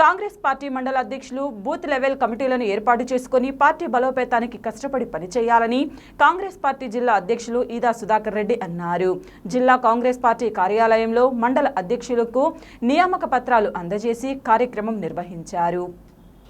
Congress party మండల అధ్యక్షులు booth level కమిటీలను ఏర్పాటు చేసుకుని పార్టీ బలోపేతానికి కష్టపడి పనిచేయాలని కాంగ్రెస్ పార్టీ జిల్లా అధ్యక్షులు ఈదా సుధాకర్ రెడ్డి అన్నారు. జిల్లా కాంగ్రెస్ పార్టీ కార్యాలయంలో మండల అధ్యక్షులకు నియామక పత్రాలు అందజేసి కార్యక్రమం నిర్వహించారు.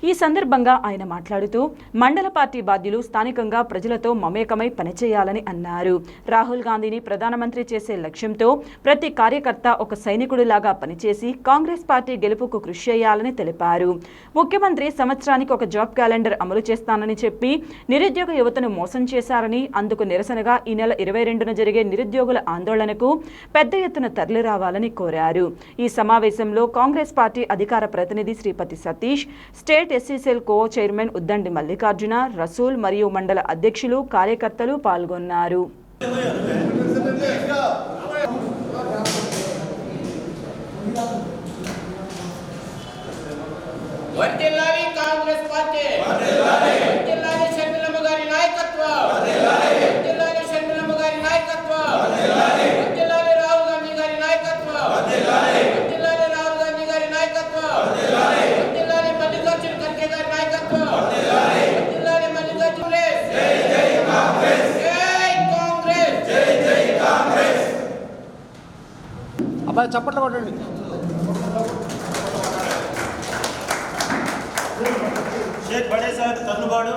ఈ సందర్భంగా ఆయన మాట్లాడుతూ మండల పార్టీ బాధ్యులు స్థానికంగా ప్రజలతో మమేకమై పనిచేయాలని అన్నారు. రాహుల్ గాంధీని ప్రధానమంత్రి చేసే లక్ష్యంతో ప్రతి కార్యకర్త ఒక సైనికుడిలాగా పనిచేసి కాంగ్రెస్ పార్టీ గెలుపుకు కృషి చేయాలని తెలిపారు. ముఖ్యమంత్రి సంవత్సరానికి ఒక జాబ్ క్యాలెండర్ అమలు చేస్తానని చెప్పి నిరుద్యోగ యువతను మోసం చేశారని అందుకు నిరసనగా ఈ నెల ఇరవై రెండున జరిగే నిరుద్యోగుల ఆందోళనకు పెద్ద ఎత్తున తరలిరావాలని కోరారు. ఈ సమావేశంలో కాంగ్రెస్ పార్టీ అధికార ప్రతినిధి Sripathi Satish state SC cell co chairman Uddandi Mallikarjuna Rasool మరియు మండల అధ్యక్షులు కార్యకర్తలు పాల్గొన్నారు. కాంగ్రెస్ పార్టీ వర్ధిల్లాలి షర్మిలమ్మ గారి నాయకత్వం వర్ధిల్లాలి షర్మిలమ్మ గారి నాయకత్వం వర్ధిల్లాలి రాహుల్ గాంధీ గారి నాయకత్వం వర్ధిల్లాలి రాహుల్ గాంధీ గారి నాయకత్వం వర్ధిల్లాలి మల్లికార్జున ఖర్గే గారి నాయకత్వం వర్ధిల్లాలి మల్లికార్జున జై జై కాంగ్రెస్ జై కాంగ్రెస్ అబ్బాయి చప్పట్లు కొట్టండి. షేక్ బడే సాహెబ్ తన్నుబాడు.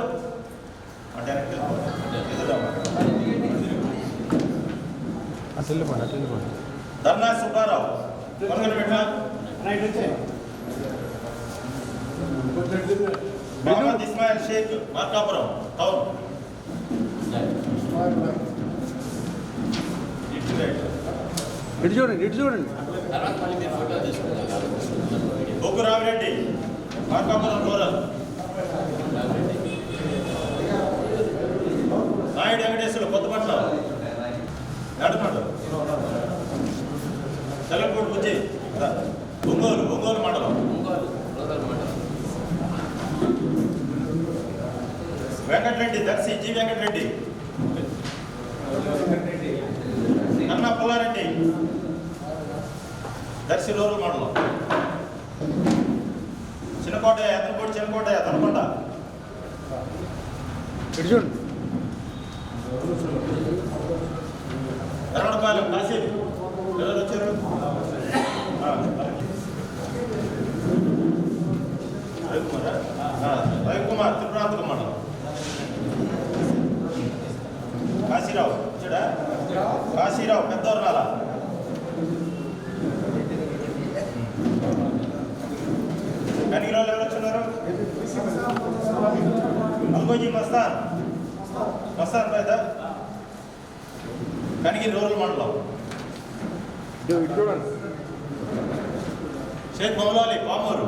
ధర్నా సుబ్బారావు. మహమ్మద్ ఇస్మాయిల్ షేక్ మార్కాపురం టౌన్. ఇటు రైట్. ఇటు చూడండి. ఇటు చూడండి బొగ్గు రామిరెడ్డి మార్కాపురం రూరల్. నాయుడు వెంకటేశ్వర కొత్తపట్ల నడుమడు. తెలంకోట బుజ్జి. ఒంగోలు ఒంగోలు మండలం. వెంకటరెడ్డి దర్శి జి వెంకటరెడ్డి కన్నా పుల్లారెడ్డి రూరల్ మండలం చిన్నకోట ఎత్తనకోట చిన్నకోట ఎత్తనకొండ చూడండి ఎర్రడపాలెం Kasim. Sheikh Moulali Pamuru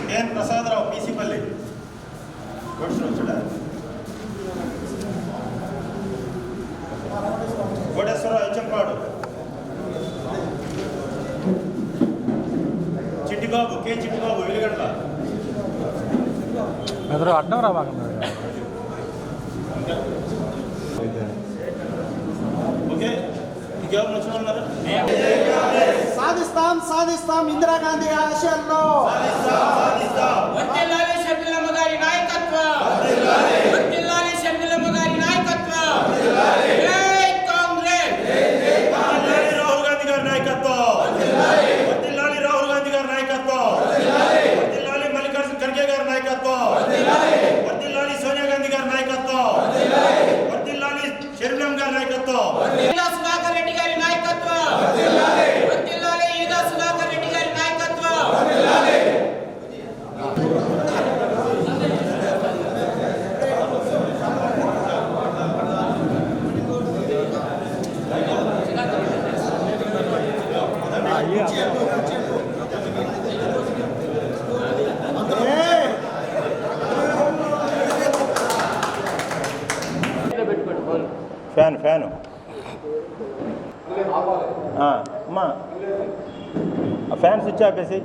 K N Prasadarao P C Palli ಕೊಡ್ಸು ಚಡ ಕೋಡೇಶ್ವರ ಹೆಚ್ಚಂಪಾಡು ಚಿಟ್ಟಿಬಾಬು ಕೆ ಚಿಟ್ಟಿಬಾಬು ವಿಲಿಗಂಡ್ಲ ಅದ್ರ ಅಡ್ಡವರ ಭಾಗ వర్ధిల్లాలి మల్లికార్జున ఖర్గే గారి నాయకత్వం. వర్ధిల్లాలి సోనియా గాంధీ గారి నాయకత్వం. వర్ధిల్లాలి షర్మిలం గారి నాయకత్వం ఈదా సుధాకర్ రెడ్డి గారి నాయకత్వం వర్ధిల్లాలి ఈదా సుధాకర్ రెడ్డి గారి నాయకత్వం ఫ్యాన్ ఫ్యాను ఆ, అమ్మా. ఫ్యాన్ స్విచ్ ఆపేసి.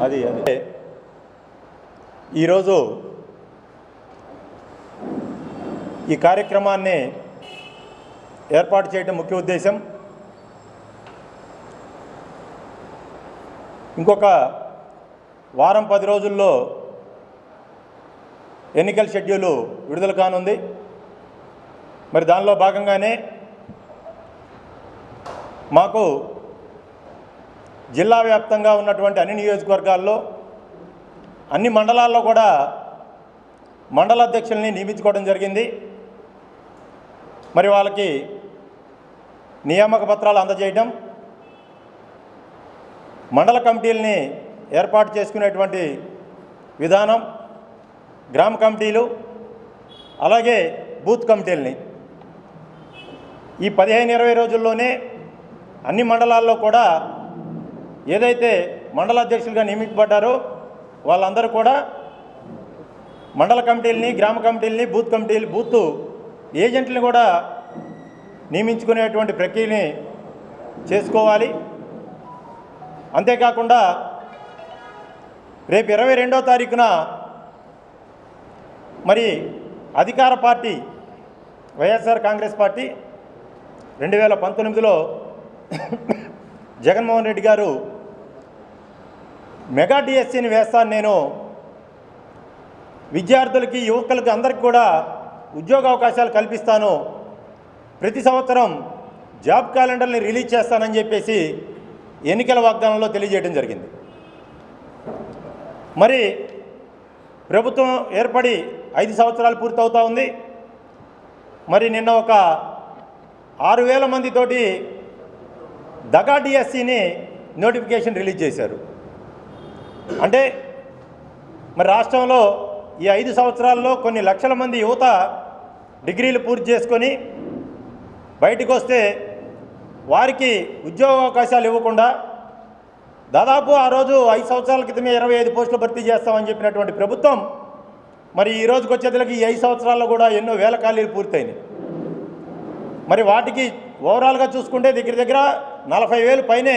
అది అదే. ఈరోజు ఈ కార్యక్రమాన్ని ఏర్పాటు చేయడం ముఖ్య ఉద్దేశం. ఇంకొక వారం పది రోజుల్లో ఎన్నికల షెడ్యూలు విడుదల కానుంది. మరి దానిలో భాగంగానే మాకు జిల్లా వ్యాప్తంగా ఉన్నటువంటి అన్ని నియోజకవర్గాల్లో అన్ని మండలాల్లో కూడా మండల అధ్యక్షుల్ని నియమించుకోవడం జరిగింది. మరి వాళ్ళకి నియామక పత్రాలు అందజేయడం మండల కమిటీలని ఏర్పాటు చేసుకునేటువంటి విధానం గ్రామ కమిటీలు అలాగే బూత్ కమిటీలని. ఈ పదిహేను ఇరవై రోజుల్లోనే అన్ని మండలాల్లో కూడా ఏదైతే మండల అధ్యక్షులుగా నియమించబడ్డారో వాళ్ళందరూ కూడా మండల కమిటీలని గ్రామ కమిటీలని బూత్ కమిటీలు బూత్ ఏజెంట్లని కూడా నియమించుకునేటువంటి ప్రక్రియని చేసుకోవాలి. అంతేకాకుండా రేపు ఇరవై రెండో తారీఖున మరి అధికార పార్టీ వైఎస్ఆర్ కాంగ్రెస్ పార్టీ రెండు వేల పంతొమ్మిదిలో జగన్మోహన్ రెడ్డి గారు మెగా డిఎస్సిని వేస్తాను నేను. విద్యార్థులకి యువకులకి అందరికి కూడా ఉద్యోగ అవకాశాలు కల్పిస్తాను. ప్రతి సంవత్సరం జాబ్ క్యాలెండర్ని రిలీజ్ చేస్తానని చెప్పేసి ఎన్నికల వాగ్దానంలో తెలియజేయడం జరిగింది. మరి ప్రభుత్వం ఏర్పడి ఐదు సంవత్సరాలు పూర్తవుతూ ఉంది. మరి నిన్న ఒక ఆరు వేల మందితోటి దగా డిఎస్సిని నోటిఫికేషన్ రిలీజ్ చేశారు. అంటే మరి రాష్ట్రంలో ఈ ఐదు సంవత్సరాల్లో కొన్ని లక్షల మంది యువత డిగ్రీలు పూర్తి చేసుకొని బయటకు వస్తే వారికి ఉద్యోగ అవకాశాలు ఇవ్వకుండా దాదాపు ఆ రోజు ఐదు సంవత్సరాల క్రితమే ఇరవై ఐదు పోస్టులు భర్తీ చేస్తామని చెప్పినటువంటి ప్రభుత్వం మరి ఈ రోజుకి వచ్చేదిలకి ఈ ఐదు సంవత్సరాల్లో కూడా ఎన్నో వేల ఖాళీలు పూర్తయినాయి. మరి వాటికి ఓవరాల్గా చూసుకుంటే దగ్గర దగ్గర నలభై వేలు పైనే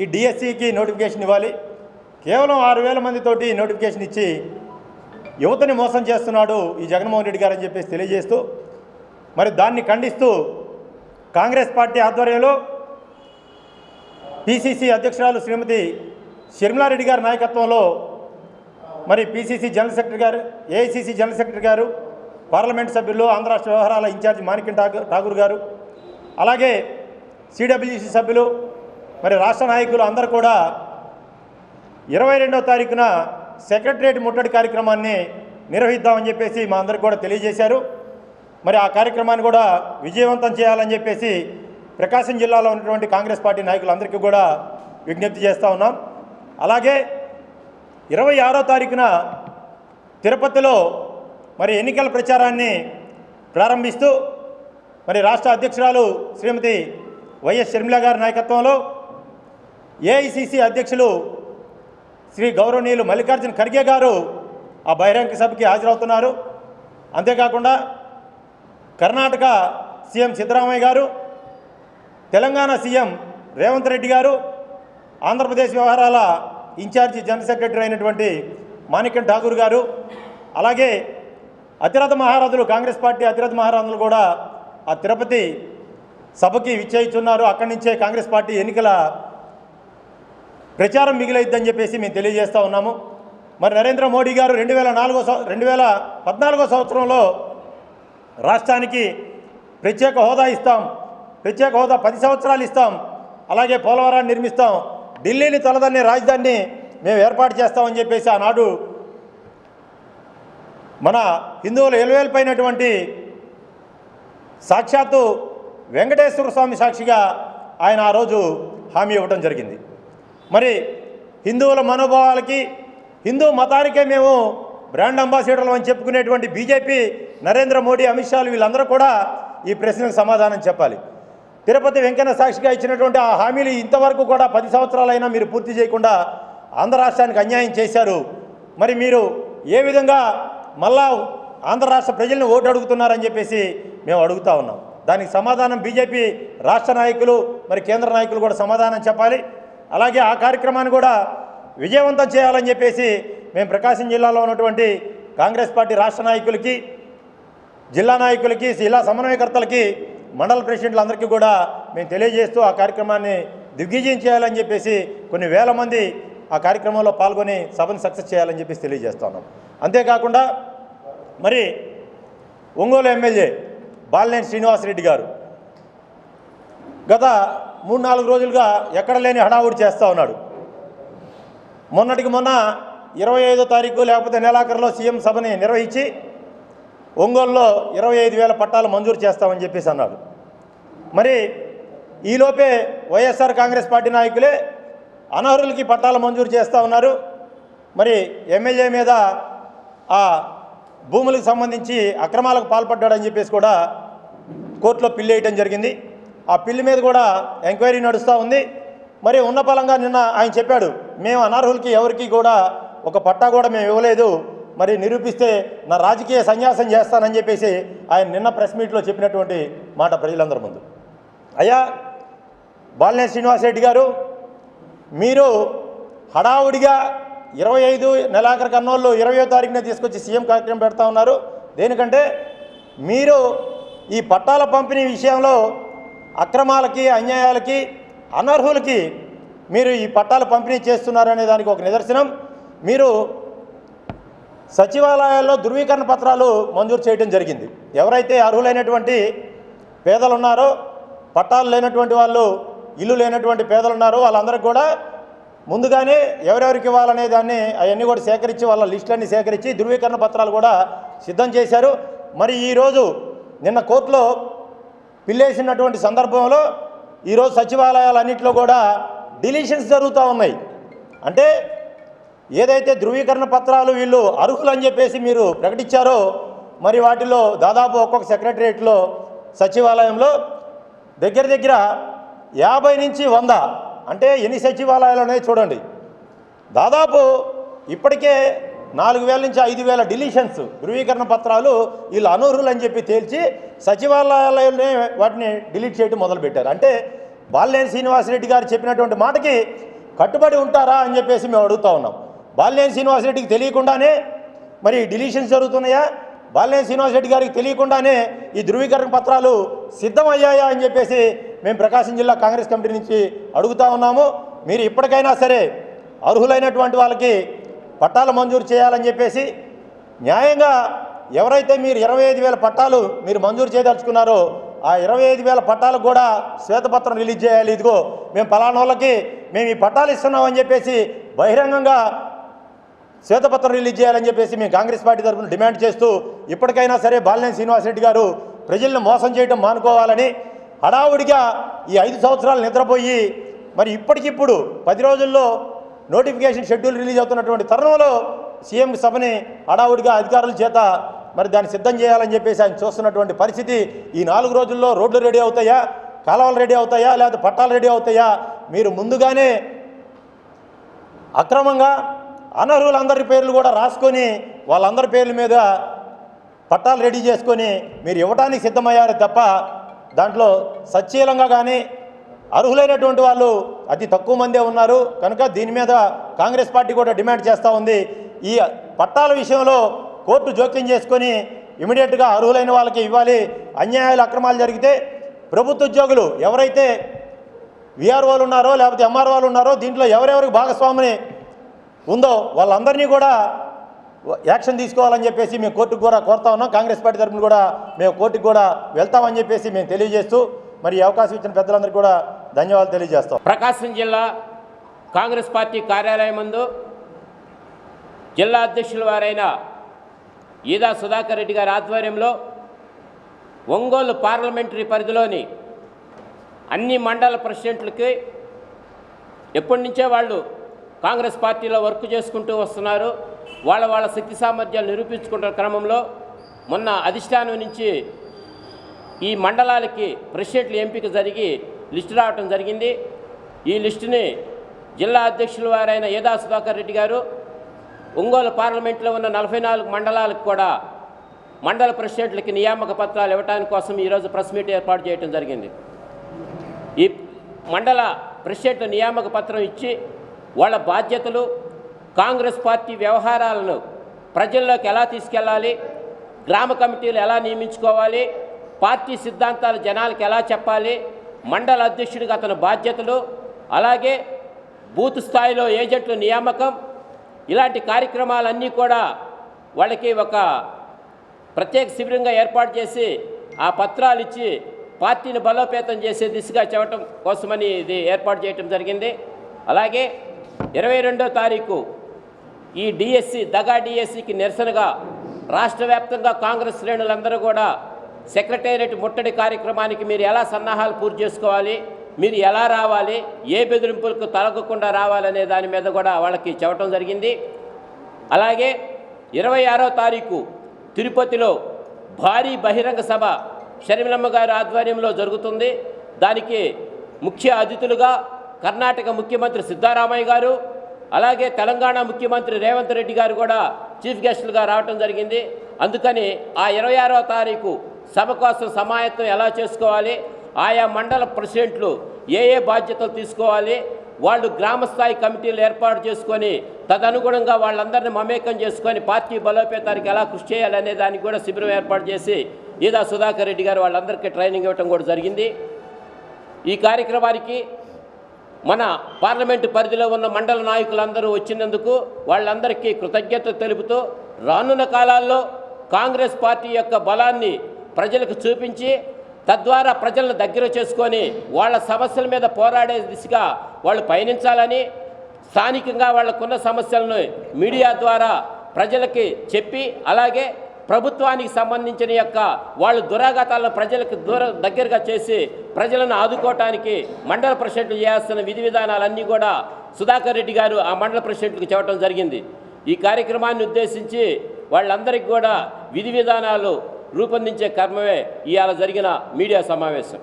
ఈ డిఎస్సికి నోటిఫికేషన్ ఇవ్వాలి. కేవలం ఆరు వేల మందితోటి నోటిఫికేషన్ ఇచ్చి యువతని మోసం చేస్తున్నాడు ఈ జగన్మోహన్ రెడ్డి గారు అని చెప్పేసి తెలియజేస్తూ మరి దాన్ని ఖండిస్తూ కాంగ్రెస్ పార్టీ ఆధ్వర్యంలో పిసిసి అధ్యక్షురాలు శ్రీమతి షర్మిలారెడ్డి గారి నాయకత్వంలో మరి పిసిసి జనరల్ సెక్రటరీ గారు ఏఐసిసి జనరల్ సెక్రటరీ గారు పార్లమెంట్ సభ్యులు ఆంధ్ర రాష్ట్ర వ్యవహారాల ఇన్ఛార్జి మాణిక్యం ఠాగూర్ ఠాకూర్ గారు అలాగే సిడబ్ల్యూసి సభ్యులు మరి రాష్ట్ర నాయకులు అందరూ కూడా ఇరవై రెండవ తారీఖున సెక్రటరియట్ ముట్టడి కార్యక్రమాన్ని నిర్వహిద్దామని చెప్పేసి మా అందరికి కూడా తెలియజేశారు. మరి ఆ కార్యక్రమాన్ని కూడా విజయవంతం చేయాలని చెప్పేసి ప్రకాశం జిల్లాలో ఉన్నటువంటి కాంగ్రెస్ పార్టీ నాయకులందరికీ కూడా విజ్ఞప్తి చేస్తూ ఉన్నాం. అలాగే ఇరవై ఆరో తారీఖున తిరుపతిలో మరి ఎన్నికల ప్రచారాన్ని ప్రారంభిస్తూ మరి రాష్ట్ర అధ్యక్షురాలు శ్రీమతి వైఎస్ షర్మిల గారి నాయకత్వంలో ఏఐసిసి అధ్యక్షులు శ్రీ గౌరవనీయులు మల్లికార్జున ఖర్గే గారు ఆ బహిరంగ సభకి హాజరవుతున్నారు. అంతేకాకుండా కర్ణాటక సీఎం సిద్ధరామయ్య గారు తెలంగాణ సీఎం రేవంత్ రెడ్డి గారు ఆంధ్రప్రదేశ్ వ్యవహారాల ఇన్ఛార్జి జనరల్ సెక్రటరీ అయినటువంటి మాణిక్యం ఠాకూర్ గారు అలాగే అతిరథ మహారాజులు కాంగ్రెస్ పార్టీ అతిరథ మహారాజులు కూడా ఆ తిరుపతి సభకి విచ్చేయిస్తున్నారు అక్కడి నుంచే కాంగ్రెస్ పార్టీ ఎన్నికల ప్రచారం మిగిలైద్దని చెప్పేసి మేము తెలియజేస్తూ ఉన్నాము. మరి నరేంద్ర మోడీ గారు రెండు వేల నాలుగో రెండు వేల పద్నాలుగో సంవత్సరంలో రాష్ట్రానికి ప్రత్యేక హోదా ఇస్తాం. ప్రత్యేక హోదా పది సంవత్సరాలు ఇస్తాం. అలాగే పోలవరాన్ని నిర్మిస్తాం. ఢిల్లీని తలదన్నే రాజధానిని మేము ఏర్పాటు చేస్తామని చెప్పేసి ఆనాడు మన హిందువుల ఎలువేల్పైనటువంటి సాక్షాత్తు వెంకటేశ్వర స్వామి సాక్షిగా ఆయన ఆ రోజు హామీ ఇవ్వడం జరిగింది. మరి హిందువుల మనోభావాలకి హిందూ మతానికే మేము బ్రాండ్ అంబాసిడర్లు అని చెప్పుకునేటువంటి బీజేపీ నరేంద్ర మోడీ అమిత్ షాలు వీళ్ళందరూ కూడా ఈ ప్రశ్నకు సమాధానం చెప్పాలి. తిరుపతి వెంకన్న సాక్షిగా ఇచ్చినటువంటి ఆ హామీలు ఇంతవరకు కూడా పది సంవత్సరాలైనా మీరు పూర్తి చేయకుండా ఆంధ్ర రాష్ట్రానికి అన్యాయం చేశారు. మరి మీరు ఏ విధంగా మళ్ళా ఆంధ్ర రాష్ట్ర ప్రజల్ని ఓటు అడుగుతున్నారని చెప్పేసి మేము అడుగుతా ఉన్నాం. దానికి సమాధానం బీజేపీ రాష్ట్ర నాయకులు మరి కేంద్ర నాయకులు కూడా సమాధానం చెప్పాలి. అలాగే ఆ కార్యక్రమాన్ని కూడా విజయవంతం చేయాలని చెప్పేసి మేము ప్రకాశం జిల్లాలో ఉన్నటువంటి కాంగ్రెస్ పార్టీ రాష్ట్ర నాయకులకి జిల్లా నాయకులకి జిల్లా సమన్వయకర్తలకి మండల ప్రెసిడెంట్లందరికీ కూడా మేము తెలియజేస్తూ ఆ కార్యక్రమాన్ని దిగ్విజయం చేయాలని చెప్పేసి కొన్ని వేల మంది ఆ కార్యక్రమంలో పాల్గొని సభను సక్సెస్ చేయాలని చెప్పేసి తెలియజేస్తున్నాం అంతేకాకుండా మరి ఒంగోలు ఎమ్మెల్యే బాలినేని శ్రీనివాసరెడ్డి గారు గత మూడు నాలుగు రోజులుగా ఎక్కడ లేని హడావుడి చేస్తూ ఉన్నాడు. మొన్నటికి మొన్న ఇరవై ఐదో తారీఖు లేకపోతే నెలాఖరులో సీఎం సభని నిర్వహించి ఒంగోలులో ఇరవై ఐదు వేల పట్టాలు మంజూరు చేస్తామని చెప్పేసి అన్నాడు. మరి ఈలోపే వైఎస్ఆర్ కాంగ్రెస్ పార్టీ నాయకులే అనర్హులకి పట్టాలు మంజూరు చేస్తూ ఉన్నారు. మరి ఎమ్మెల్యే మీద ఆ భూములకు సంబంధించి అక్రమాలకు పాల్పడ్డాడని చెప్పేసి కూడా కోర్టులో పిల్లి వేయటం జరిగింది. ఆ పిల్లి మీద కూడా ఎంక్వైరీ నడుస్తూ ఉంది. మరి ఉన్న పలంగా నిన్న ఆయన చెప్పాడు మేము అనర్హులకి ఎవరికి కూడా ఒక పట్టా కూడా మేము ఇవ్వలేదు. మరి నిరూపిస్తే నా రాజకీయ సన్యాసం చేస్తానని చెప్పేసి ఆయన నిన్న ప్రెస్ మీట్లో చెప్పినటువంటి మాట ప్రజలందరి ముందు. అయ్యా బాలినేని శ్రీనివాసరెడ్డి గారు మీరు హడావుడిగా ఇరవై ఐదు నెలాఖరు కన్నోళ్ళు ఇరవయో తారీఖున తీసుకొచ్చి సీఎం కార్యక్రమం పెడతా ఉన్నారు. దేనికంటే మీరు ఈ పట్టాల పంపిణీ విషయంలో అక్రమాలకి అన్యాయాలకి అనర్హులకి మీరు ఈ పట్టాలు పంపిణీ చేస్తున్నారనే దానికి ఒక నిదర్శనం. మీరు సచివాలయాల్లో ధృవీకరణ పత్రాలు మంజూరు చేయడం జరిగింది. ఎవరైతే అర్హులైనటువంటి పేదలు ఉన్నారో పట్టాలు లేనటువంటి వాళ్ళు ఇల్లు లేనటువంటి పేదలు ఉన్నారో వాళ్ళందరికీ కూడా ముందుగానే ఎవరెవరికి ఇవ్వాలనే దాన్ని అవన్నీ కూడా సేకరించి వాళ్ళ లిస్టులన్నీ సేకరించి ధృవీకరణ పత్రాలు కూడా సిద్ధం చేశారు. మరి ఈరోజు నిన్న కోర్టులో పిల్లేసినటువంటి సందర్భంలో ఈరోజు సచివాలయాలన్నింటిలో కూడా డిలీషన్స్ జరుగుతూ ఉన్నాయి. అంటే ఏదైతే ధృవీకరణ పత్రాలు వీళ్ళు అర్హులు అని చెప్పేసి మీరు ప్రకటించారో మరి వాటిలో దాదాపు ఒక్కొక్క సెక్రటరియట్లో సచివాలయంలో దగ్గర దగ్గర యాభై నుంచి వంద అంటే ఎన్ని సచివాలయాలు ఉన్నాయి చూడండి. దాదాపు ఇప్పటికే నాలుగు వేల నుంచి ఐదు వేల డిలీషన్స్ ధృవీకరణ పత్రాలు వీళ్ళు అనర్హులు అని చెప్పి తేల్చి సచివాలయాలనే వాటిని డిలీట్ చేయడం మొదలుపెట్టారు. అంటే బాలినేని శ్రీనివాసరెడ్డి గారు చెప్పినటువంటి మాటకి కట్టుబడి ఉంటారా అని చెప్పేసి మేము అడుగుతా ఉన్నాం. బాలినేని శ్రీనివాసరెడ్డికి తెలియకుండానే మరి డిలీషన్స్ జరుగుతున్నాయా? బాలినేని శ్రీనివాసరెడ్డి గారికి తెలియకుండానే ఈ ధృవీకరణ పత్రాలు సిద్ధమయ్యాయా అని చెప్పేసి మేము ప్రకాశం జిల్లా కాంగ్రెస్ కమిటీ నుంచి అడుగుతా ఉన్నాము. మీరు ఇప్పటికైనా సరే అర్హులైనటువంటి వాళ్ళకి పట్టాలు మంజూరు చేయాలని చెప్పేసి న్యాయంగా ఎవరైతే మీరు ఇరవై ఐదు వేల పట్టాలు మీరు మంజూరు చేయదలుచుకున్నారో ఆ ఇరవై ఐదు వేల పట్టాలకు కూడా శ్వేతపత్రం రిలీజ్ చేయాలి. ఇదిగో మేము పలానా వాళ్ళకి మేము ఈ పట్టాలు ఇస్తున్నామని చెప్పేసి బహిరంగంగా శ్వేతపత్రం రిలీజ్ చేయాలని చెప్పేసి మేము కాంగ్రెస్ పార్టీ తరఫున డిమాండ్ చేస్తూ ఇప్పటికైనా సరే బాలినేని శ్రీనివాసరెడ్డి గారు ప్రజలను మోసం చేయడం మానుకోవాలని హడావుడిగా ఈ ఐదు సంవత్సరాలు నిద్రపోయి మరి ఇప్పటికిప్పుడు పది రోజుల్లో నోటిఫికేషన్ షెడ్యూల్ రిలీజ్ అవుతున్నటువంటి తరుణంలో సీఎం సభని హడావుడిగా అధికారుల చేత మరి దాన్ని సిద్ధం చేయాలని చెప్పేసి ఆయన చూస్తున్నటువంటి పరిస్థితి ఈ నాలుగు రోజుల్లో రోడ్లు రెడీ అవుతాయా? కాలువలు రెడీ అవుతాయా? లేకపోతే పట్టాలు రెడీ అవుతాయా? మీరు ముందుగానే అక్రమంగా అనర్హులందరి పేర్లు కూడా రాసుకొని వాళ్ళందరి పేర్ల మీద పట్టాలు రెడీ చేసుకొని మీరు ఇవ్వడానికి సిద్ధమయ్యారు తప్ప దాంట్లో సచ్చీలంగా కానీ అర్హులైనటువంటి వాళ్ళు అతి తక్కువ మందే ఉన్నారు. కనుక దీని మీద కాంగ్రెస్ పార్టీ కూడా డిమాండ్ చేస్తూ ఉంది. ఈ పట్టాల విషయంలో కోర్టు జోక్యం చేసుకొని ఇమీడియట్గా అర్హులైన వాళ్ళకి ఇవ్వాలి. అన్యాయాలు అక్రమాలు జరిగితే ప్రభుత్వ ఉద్యోగులు ఎవరైతే విఆర్ఓలు ఉన్నారో లేకపోతే ఎంఆర్ఓలు ఉన్నారో దీంట్లో ఎవరెవరికి భాగస్వామిని ఉందో వాళ్ళందరినీ కూడా యాక్షన్ తీసుకోవాలని చెప్పేసి మేము కోర్టుకు కూడా కోరుతా ఉన్నాం. కాంగ్రెస్ పార్టీ తరఫున కూడా మేము కోర్టుకు కూడా వెళ్తామని చెప్పేసి మేము తెలియజేస్తూ మరి అవకాశం ఇచ్చిన పెద్దలందరికీ కూడా ధన్యవాదాలు తెలియజేస్తాం. ప్రకాశం జిల్లా కాంగ్రెస్ పార్టీ కార్యాలయం ముందు జిల్లా అధ్యక్షుల వారైన ఈదా సుధాకర్ రెడ్డి గారి ఆధ్వర్యంలో ఒంగోలు పార్లమెంటరీ పరిధిలోని అన్ని మండల ప్రెసిడెంట్లకి ఎప్పటి నుంచే వాళ్ళు కాంగ్రెస్ పార్టీలో వర్క్ చేసుకుంటూ వస్తున్నారు. వాళ్ళ వాళ్ళ శక్తి సామర్థ్యాలు నిరూపించుకుంటున్న క్రమంలో మొన్న అధిష్టానం నుంచి ఈ మండలాలకి ప్రెసిడెంట్ల ఎంపిక జరిగి లిస్టు రావటం జరిగింది. ఈ లిస్టుని జిల్లా అధ్యక్షుల వారైన ఏదా సుధాకర్ రెడ్డి గారు ఒంగోలు పార్లమెంట్లో ఉన్న నలభై నాలుగు మండలాలకు కూడా మండల ప్రెసిడెంట్లకి నియామక పత్రాలు ఇవ్వడానికి కోసం ఈరోజు ప్రెస్ మీట్ ఏర్పాటు చేయడం జరిగింది. ఈ మండల ప్రెసిడెంట్ల నియామక పత్రం ఇచ్చి వాళ్ళ బాధ్యతలు కాంగ్రెస్ పార్టీ వ్యవహారాలను ప్రజల్లోకి ఎలా తీసుకెళ్ళాలి? గ్రామ కమిటీలు ఎలా నియమించుకోవాలి? పార్టీ సిద్ధాంతాలు జనాలకు ఎలా చెప్పాలి? మండల అధ్యక్షుడికి అతని బాధ్యతలు అలాగే బూత్ స్థాయిలో ఏజెంట్ల నియామకం ఇలాంటి కార్యక్రమాలన్నీ కూడా వాళ్ళకి ఒక ప్రత్యేక శిబిరంగా ఏర్పాటు చేసి ఆ పత్రాలు ఇచ్చి పార్టీని బలోపేతం చేసే దిశగా చెప్పటం కోసమని ఇది ఏర్పాటు చేయటం జరిగింది. అలాగే ఇరవై రెండో తారీఖు ఈ డిఎస్సి దగా డిఎస్సికి నిరసనగా రాష్ట్ర వ్యాప్తంగా కాంగ్రెస్ శ్రేణులందరూ కూడా సెక్రటేరియట్ ముట్టడి కార్యక్రమానికి మీరు ఎలా సన్నాహాలు పూర్తి చేసుకోవాలి మీరు ఎలా రావాలి ఏ బెదిరింపులకు తలగకుండా రావాలనే దాని మీద కూడా వాళ్ళకి చెప్పడం జరిగింది. అలాగే ఇరవై ఆరో తారీఖు తిరుపతిలో భారీ బహిరంగ సభ షర్మిలమ్మ గారి ఆధ్వర్యంలో జరుగుతుంది. దానికి ముఖ్య అతిథులుగా కర్ణాటక ముఖ్యమంత్రి సిద్ధారామయ్య గారు అలాగే తెలంగాణ ముఖ్యమంత్రి రేవంత్ రెడ్డి గారు కూడా చీఫ్ గెస్టులుగా రావటం జరిగింది. అందుకని ఆ ఇరవై ఆరో తారీఖు సభ కోసం సమాయత్తం ఎలా చేసుకోవాలి ఆయా మండల ప్రెసిడెంట్లు ఏ ఏ బాధ్యతలు తీసుకోవాలి వాళ్ళు గ్రామస్థాయి కమిటీలు ఏర్పాటు చేసుకొని తదనుగుణంగా వాళ్ళందరినీ మమేకం చేసుకొని పార్టీ బలోపేతానికి ఎలా కృషి చేయాలనే దానికి కూడా శిబిరం ఏర్పాటు చేసి ఈదా సుధాకర్ రెడ్డి గారు వాళ్ళందరికీ ట్రైనింగ్ ఇవ్వటం కూడా జరిగింది. ఈ కార్యక్రమానికి మన పార్లమెంటు పరిధిలో ఉన్న మండల నాయకులందరూ వచ్చినందుకు వాళ్ళందరికీ కృతజ్ఞత తెలుపుతూ రానున్న కాలాల్లో కాంగ్రెస్ పార్టీ యొక్క బలాన్ని ప్రజలకు చూపించి తద్వారా ప్రజలను దగ్గర చేసుకొని వాళ్ళ సమస్యల మీద పోరాడే దిశగా వాళ్ళు పయనించాలని స్థానికంగా వాళ్ళకున్న సమస్యలను మీడియా ద్వారా ప్రజలకి చెప్పి అలాగే ప్రభుత్వానికి సంబంధించిన యొక్క వాళ్ళు దురాఘాతాలను ప్రజలకు దూర దగ్గరగా చేసి ప్రజలను ఆదుకోవటానికి మండల ప్రెసిడెంట్లు చేయాల్సిన విధి విధానాలన్నీ కూడా సుధాకర్ రెడ్డి గారు ఆ మండల ప్రెసిడెంట్కి చెప్పడం జరిగింది. ఈ కార్యక్రమాన్ని ఉద్దేశించి వాళ్ళందరికీ కూడా విధి విధానాలు రూపొందించే కర్మమే ఇవాళ జరిగిన మీడియా సమావేశం.